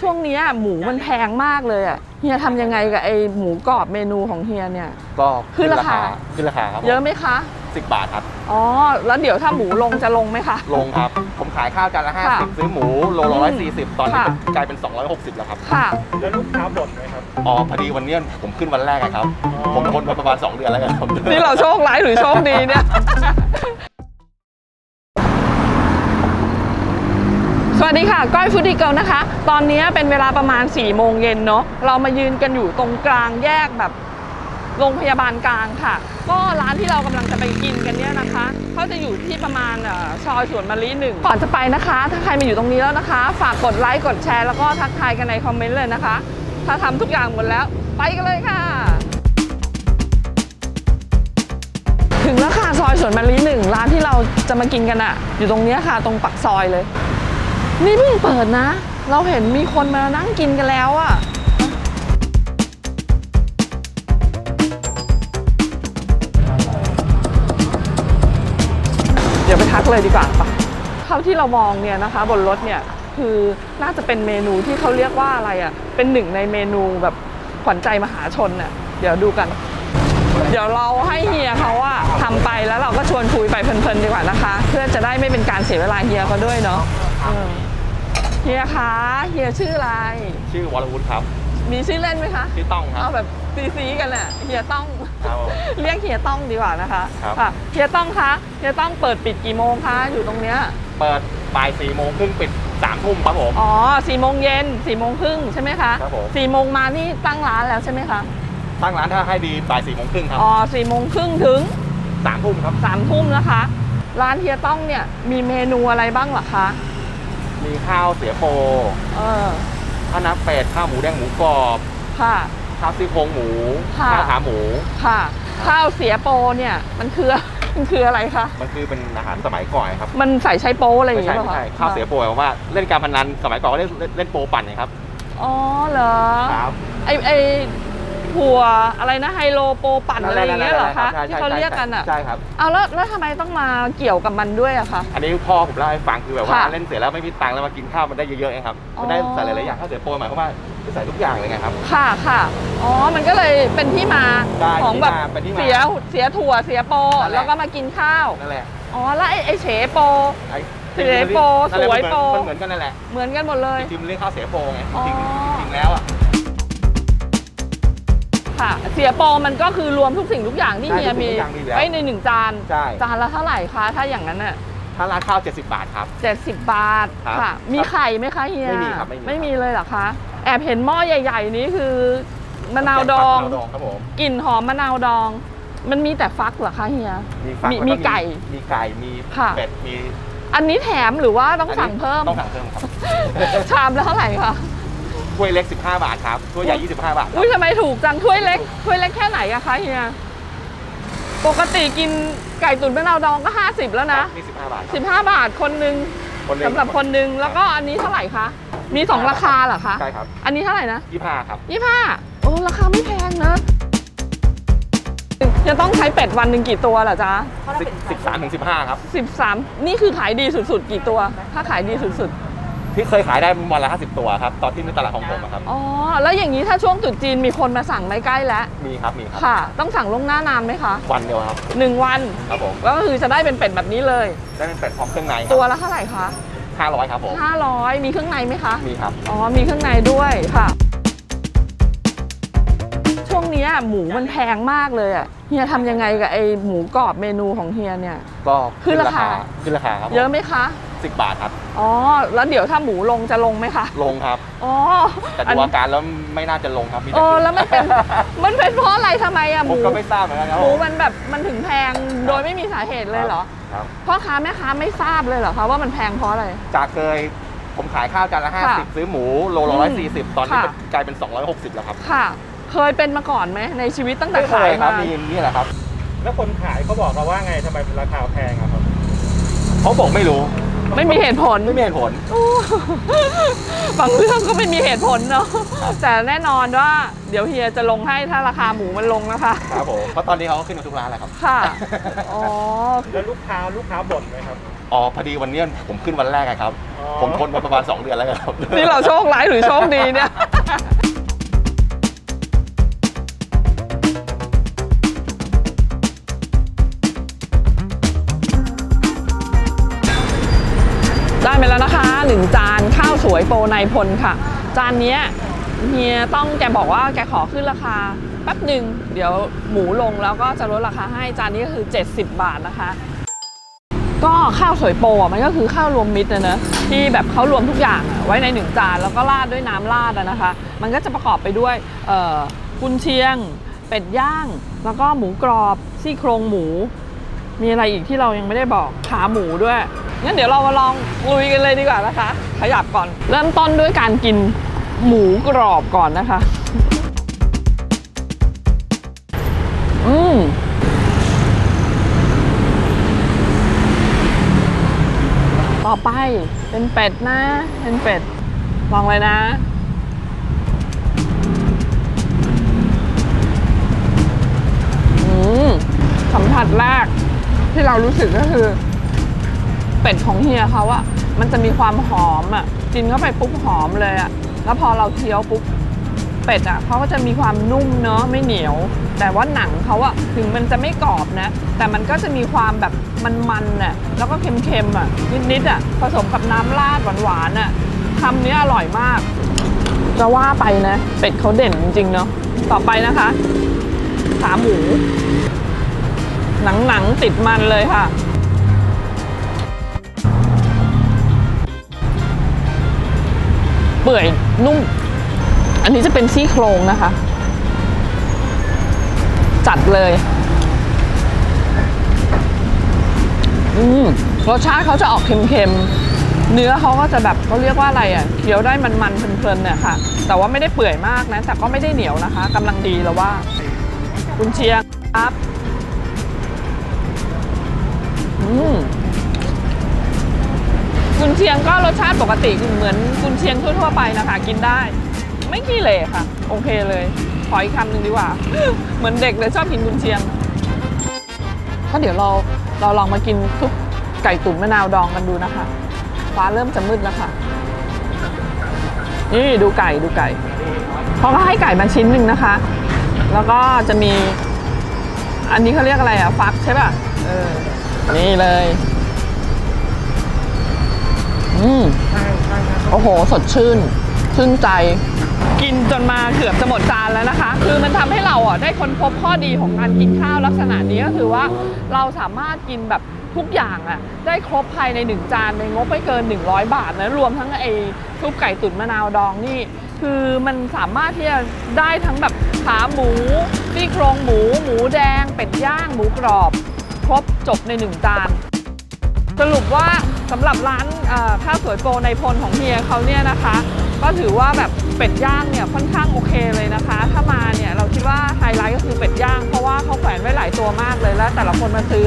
ช่วงเนี้ยหมูมันแพงมากเลยอะเฮียทำยังไงกับไอหมูกรอบเมนูของเฮียเนี่ย ก็ขึ้นราคาขึ้นราคาครับเยอะไหมคะสิบบาทครับ อ๋อ แล้วเดี๋ยวถ้าหมูลงจะลงไหมคะ ลงครับ ผมขายข้าวจานละค่ะ50ซื้อหมูโลละร้อยสี่สิบตอนนี้ค่ะกลายเป็น260แล้วครับ ค่ะ แล้วลูกค้าบ่นไหมครับ อ๋อ พอดีวันเนี้ยผมขึ้นวันแรกอะครับ ผมทนมาประมาณ2เดือนแล้วครับ นี่เราโชคร้ายหรือโชคดีเนี่ย สวัสดีค่ะ ก้อยฟูดดิเกิลนะคะ ตอนนี้เป็นเวลาประมาณ4ี่โมงเย็นเนาะเรามายืนกันอยู่ตรงกลางแยกแบบโรงพยาบาลกลางค่ะ ก็ร้านที่เรากำลังจะไปกินกันเนี่ยนะคะเขาจะอยู่ที่ประมาณอ่อซอยสวนมะลิหนึ่งก่อนจะไปนะคะ ถ้าใครมาอยู่ตรงนี้แล้วนะคะ ฝากกดไลค์กดแชร์แล้วก็ทักทายกันในคอมเมนต์เลยนะคะ ถ้าทำทุกอย่างหมดแล้ว ไปกันเลยค่ะ ถึงแล้วค่ะซอยสวนมะลิหนึ่งร้านที่เราจะมากินกันอะอยู่ตรงนี้ค่ะ ตรงปักซอยเลย นี่เพิ่งเปิดนะ เราเห็นมีคนมานั่งกินกันแล้วอะเดี๋ยวไปทักเลยดีกว่าปะเท่าที่เรามองเนี่ยนะคะ บนรถเนี่ยคือน่าจะเป็นเมนูที่เขาเรียกว่าอะไรอะเป็นหนึ่งในเมนูแบบขวัญใจมหาชนน่ะเดี๋ยวดูกัน เดี๋ยวเราให้เฮียเขาอะทำไปแล้วเราก็ชวนคุยไปเพลินๆดีกว่านะคะ เพื่อจะได้ไม่เป็นการเสียเวลาเฮียเขาด้วยเนาะ เฮียคะเฮียชื่ออะไร ชื่อวรวุฒิครับ มีชื่อเล่นไหมคะชื่อต้องครัเอาบแบบซีซีๆกันน่ะเฮียต้อง ครับผม เรียกเฮียต้องดีกว่านะคะครับค่ะเฮียต้องคะเฮียต้องเปิดปิดกี่โมงคะอยู่ตรงเนี้ยเปิดบ่ายสี่โมงครึ่งปิดสามทุ่มครับผม อ๋อสี่โมงเย็นสี่โมงครึ่งใช่ไหมคะครับผม สี่โมงมานี่ตั้งร้านแล้วใช่ไหมคะตั้งร้านถ้าให้ดีบ่ายสี่โมงครึ่งครับอ๋อสี่โมงครึ่งถึงสามทุ่มครับ สามทุ่มนะคะ ร้านเฮียต้องเนี่ยมีเมนูอะไรบ้างเหรอคะ มีข้าวเสียโปเออข้าวน้ำเป็ดข้าวหมูแดงหมูกรอบ ค่ะ ข้าวซี่โครงหมูค่ะ ข้าวขาหมู ค่ะ ข้าวเสียโปเนี่ยมันคือมันคืออะไรคะ มันคือเป็นอาหารสมัยก่อนครับมันใส่ใช้โปอะไรอย่างไม่เงี้ใช่ยเหรอไม่คะใช่ข้าวเสียโปรแปลว่าเล่นการพนันสมัยก่อนก็เล่นเล่นเล่นโปรปั่นไงครับอ๋อเหรอ ครับไอไอ หัวอะไรนะไฮโลโปปั่นอะไรอย่างเงี้ยเหรอคะใช่ที่ใช่เขาเรียกกันอะใช่ครับเอาแล้วแล้วทำไมต้องมาเกี่ยวกับมันด้วยอะคะ อันนี้พ่อผมเล่าให้ฟังคือแบบว่าค่ะเล่นเสร็จแล้วไม่มีตังค์แล้วมากินข้าวมันได้เยอะๆเองครับอ๋อมันได้ใส่หลายๆอย่างข้าวเสียโปรหมายความว่าใส่ทุกอย่างเลยไงครับ ค่ะค่ะอ๋อ มันก็เลยเป็นที่มาใช่ของแบบเป็นที่มาเสียเสียถั่วเสียโปนั่นแหละ แล้วก็มากินข้าวนั่นแหละอ๋อแล้วไอไอเฉโป ไอ้เสียโปนั่นแหละสวยโปมันเหมือนกันนั่นแหละเหมือนกันหมดเลย จริงๆมันเรียกข้าวเสียโปรไงอ๋อจริงๆจริงๆแล้วอะ ค่ะ เสียโปมันก็คือรวมทุกสิ่งทุกอย่างที่ใช่เฮียทุกสิ่มีงทุกอย่างมีแล้วไว้ในหนึ่งจาน ใช่ จานละเท่าไหร่คะ ถ้าอย่างนั้นน่ะถ้าร้านข้าว 70 บาทครับเจ็ดสิบบาทครับค่ะ มีไข่ไหมคะเฮียไม่มีครับไม่มีไม่มีเลยเหรอคะ แอบเห็นหม้อใหญ่ ๆ นี้คือมะนาวดอง มะนาวดองครับผม กลิ่นหอมมะนาวดอง มันมีแต่ฟักเหรอคะเฮีย มีฟักมีแล้วมีไก่มีไก่ มีค่ะ เป็ด มีอันนี้แถมหรือว่าต้องนนี้สั่งเพิ่ม ต้องสั่งเพิ่มครับ ชามละเท่าไหร่คะ ถ้วยเล็ก 15 บาทครับถ้วยใหญ่ 25 บาทครับอุ้ยทำไมถูกจังถ้วยเล็กถ้วยเล็กแค่ไหนอะคะเฮียปกติกินไก่ตุ๋นมะนาวดองก็ 50 แล้วนะนี่15 บาทครับ15 บาทคนหนึ่งคนหนึ่ง สำหรับคนหนึ่งแล้วก็อันนี้เท่าไหร่คะมีสองราคาเหรอคะใช่ครับ อันนี้เท่าไหร่นะ 25ครับ ยี่ห้าโอ้ราคาไม่แพงนะจะต้องใช้เป็ดวันหนึ่งกี่ตัวเหรอจ๊ะ13ถึง15ครับ 13 นี่คือขายดีสุดๆ กี่ตัว ถ้าขายดีสุด ที่เคยขายได้วันละ50 ตัวครับตอนที่ในตลาดของผมอะครับๆอ๋อ แล้วอย่างนี้ถ้าช่วงตรุษจีนมีคนมาสั่งไม่ใกล้แล้ว มีครับมีครับค่ะ ต้องสั่งล่วงหน้านานไหมคะวันเดียวครับหนึ่งวัน ครับผมแล้วก็คือจะได้เป็นเป็ดแบบนี้เลย ได้เป็นเป็ดพร้อมเครื่องในคตัวรับละเท่าไหร่คะ500ครับผม500 มีเครื่องในไหมคะ มีครับ อ๋อ มีเครื่องในด้วยค่ะ ช่วงเนี้ยหมูมันแพงมากเลยอะ เฮียทำยังไงกับไอหมูกรอบเมนูของเฮียเนี่ย ก็ขึ้นราคา ขึ้นราคาครับผมเยอะไหมคะ10บาทครับ อ๋อ แล้วเดี๋ยวถ้าหมูลงจะลงไหมคะ ลงครับ อ๋อแต่อันดูอาการแล้วไม่น่าจะลงครับมีเอแต่อขึ้นแล้วมันเป็น มันเป็นเพราะอะไรทำไมอะหผมมูก็ไม่ทราบเหมือนกันครับหผมูมมันแบบมันถึงแพงโดยไม่มีสาเหตุเลยเหรอครับพ่อค้าแม่ค้าไม่ทราบเลยเหรอคะว่ามันแพงเพราะอะไร จากเคยผมขายข้าวจานละค่ะ50ซื้อหมูโลละอืมร้อยสี่สิบตอนนี้ค่ะมันกลายเป็น260แล้วครับ ค่ะ เคยเป็นมาก่อนไหมในชีวิตตั้งแต่ไม่เคขายยครัมาบมีนี่แหละครับ แล้วคนขายเขาบอกเราว่าไงทำไมราคาแพงอะครับเขาบอกไม่รู้ ไม่มีเหตุผล ไม่มีเหตุผลโอ้บางเรื่องก็ไม่มีเหตุผลเนาะแต่แน่นอนว่าเดี๋ยวเฮียจะลงให้ถ้าราคาหมูมันลงนะคะ ครับผม เพราะตอนนี้เขาก็ขึ้นมาทุกร้านแล้วครับ ค่ะ อ๋อ แล้วลูกค้าลูกค้าบ่นไหมครับ อ๋อ พอดีวันเนี้ยผมขึ้นวันแรกอะครับอ๋อผมทนมาประมาณ 2 เดือนแล้วครับ นี่เราโชคร้ายหรือโชคดีเนี่ย ไปแล้วนะคะหนึ่งจานข้าวสวยโปรในพลค่ะ จานนี้เฮียต้องแกบอกว่าแกขอขึ้นราคาแป๊บหนึ่งเดี๋ยวหมูลงแล้วก็จะลดราคาให้จานนี้ก็คือ 70 บาทนะคะ ก็ข้าวสวยโปรอะมันก็คือข้าวรวมมิตรนะเนอะที่แบบเขารวมทุกอย่างไว้ในหนึ่งจานแล้วก็ราดด้วยน้ำราดนะคะ มันก็จะประกอบไปด้วยกุนเชียง เป็ดย่าง แล้วก็หมูกรอบซี่โครงหมู มีอะไรอีกที่เรายังไม่ได้บอกขาหมูด้วย งั้นเดี๋ยวเรามาลองลุยกันเลยดีกว่านะคะ ขยับก่อน เริ่มต้นด้วยการกินหมูกรอบก่อนนะคะ อืมต่อไปเป็นเป็ดนะ เป็นเป็ด ลองเลยนะ อืม สัมผัสแรกที่เรารู้สึกก็คือ เป็ดของเฮียเขาอะมันจะมีความหอมอะกินเข้าไปปุ๊บหอมเลยอะแล้วพอเราเคี้ยวปุ๊บเป็ดอะเขาก็จะมีความนุ่มเนาะไม่เหนียว แต่ว่าหนังเขาอะถึงมันจะไม่กรอบนะ แต่มันก็จะมีความแบบมันๆน่ะแล้วก็เค็มๆอะนิดๆอะผสมกับน้ำราดหวานๆอะคำนี้อร่อยมาก จะว่าไปนะ เป็ดเขาเด่นจริงๆเนาะต่อไปนะคะขาหมู หนังหนังๆติดมันเลยค่ะ เปื่อยนุ่ม อันนี้จะเป็นซี่โครงนะคะ จัดเลย อืมรสชาติเขาจะออกเค็มๆ เนื้อเขาก็จะแบบเขาเรียกว่าอะไรอะเคี้ยวได้มันๆเพลินๆเนี่ยค่ะ แต่ว่าไม่ได้เปื่อยมากนะ แต่ก็ไม่ได้เหนียวนะคะกำลังดีแล้วว่า คุณเชียงครับ อืม กุนเชียงก็รสชาติปกติเหมือนกุนเชียงทั่วๆไปนะคะ กินได้ ไม่ขี้เหร่ค่ะ โอเคเลย ขออีกคำหนึ่งดีกว่า เหมือนเด็กเลยชอบกินกุนเชียงก็เดี๋ยวเราเราลองมากินซุปไก่ตุ๋นมะนาวดองกันดูนะคะ ฟ้าเริ่มจะมืดแล้วค่ะ นี่ดูไก่ดูไก่เขาก็ให้ไก่มาชิ้นหนึ่งนะคะ แล้วก็จะมี อันนี้เขาเรียกอะไรอะฟักใช่ป่ะ เออ นี่เลย อืมโอ้โห สดชื่น ชื่นใจ กินจนมาเกือบจะหมดจานแล้วนะคะ คือมันทำให้เราอะได้ค้นพบข้อดีของการกินข้าวลักษณะนี้ก็คือว่าเราสามารถกินแบบทุกอย่างอะได้ครบภายในหนึ่งจานในงบไม่เกิน 100 บาทนะรวมทั้งไอ้ซุปไก่ตุ๋นมะนาวดองนี่ คือมันสามารถที่จะได้ทั้งแบบขาหมูซี่โครงหมู หมูแดง เป็ดย่าง หมูกรอบ ครบจบในหนึ่งจาน สรุปว่าสำหรับร้านข้าวสวยโปรในพลของเฮียเขาเนี่ยนะคะ ก็ถือว่าแบบเป็ดย่างเนี่ยค่อนข้างโอเคเลยนะคะ ถ้ามาเนี่ยเราคิดว่าไฮไลท์ก็คือเป็ดย่าง เพราะว่าเขาแขวนไว้หลายตัวมากเลยแล้วแต่ละคนมาซื้อ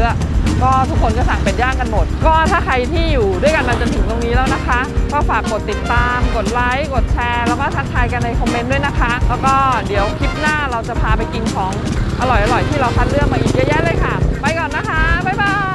ก็ทุกคนก็สั่งเป็ดย่างกันหมด ก็ถ้าใครที่อยู่ด้วยกันมาจนถึงตรงนี้แล้วนะคะ ก็ฝากกดติดตาม กดไลค์กดแชร์ แล้วก็ทักทายกันในคอมเมนต์ด้วยนะคะ แล้วก็เดี๋ยวคลิปหน้าเราจะพาไปกินของอร่อยๆที่เราคัดเลือกมาอีกเยอะแยะเลยค่ะ ไปก่อนนะคะบ๊ายบาย